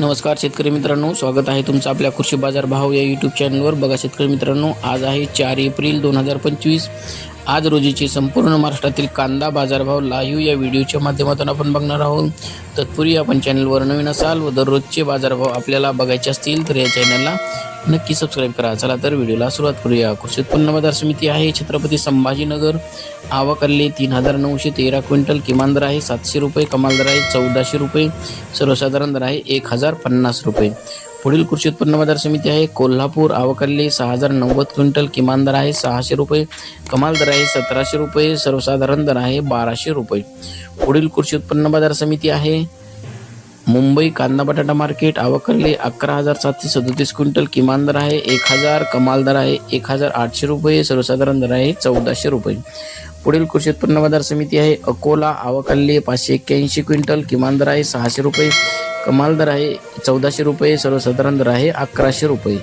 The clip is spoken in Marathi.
नमस्कार शेतकरी मित्रांनो. स्वागत आहे तुमचं आपल्या कृषी बाजार भाव या यूट्यूब चॅनलवर बघा शेतकरी मित्रांनो आज आहे चार एप्रिल दोन हजार पंचवीस. आज रोजीचे संपूर्ण महाराष्ट्रातील कांदा बाजारभाव लाईव्ह या व्हिडिओच्या माध्यमातून आपण बघणार आहोत. तत्पूर्वी आपण चॅनलवर नवीन असाल व दररोजचे बाजारभाव आपल्याला बघायचे असतील तर या चॅनलला नक्की सबस्क्राईब करा. चला तर व्हिडिओला सुरुवात करूया. कृषी उत्पन्न बाजार समिती आहे. छत्रपती संभाजीनगर. आवकल्ले तीन हजार नऊशे तेरा क्विंटल किमान दर आहे. सातशे रुपये कमाल दर आहे. चौदाशे रुपये सर्वसाधारण दर आहे. एक हजार पन्नास रुपये. पुढील कृषी उत्पन्न बाजार समिती आहे. कोल्हापूर आवकल्ले सहा हजार नव्वद क्विंटल किमान दर आहे. सहाशे रुपये कमाल दर आहे. सतराशे रुपये सर्वसाधारण दर आहे. बाराशे रुपये. पुढील कृषी उत्पन्न बाजार समिती आहे. मुंबई कांदा बटाटा मार्केट आवकल्ले अकरा हजार सातशे सदतीस क्विंटल किमान दर आहे एक हजार कमाल दर आहे एक हजार आठशे रुपये सर्वसाधारण दर आहे चौदाशे रुपये. पुढील कृषी उत्पन्न बाजार समिती आहे अकोला आवकल्ले पाचशे एक्क्याऐंशी क्विंटल किमान दर आहे सहाशे रुपये. कमाल दर आहे चौदाशे रुपये सर्वसाधारण दर आहे अकराशे रुपये.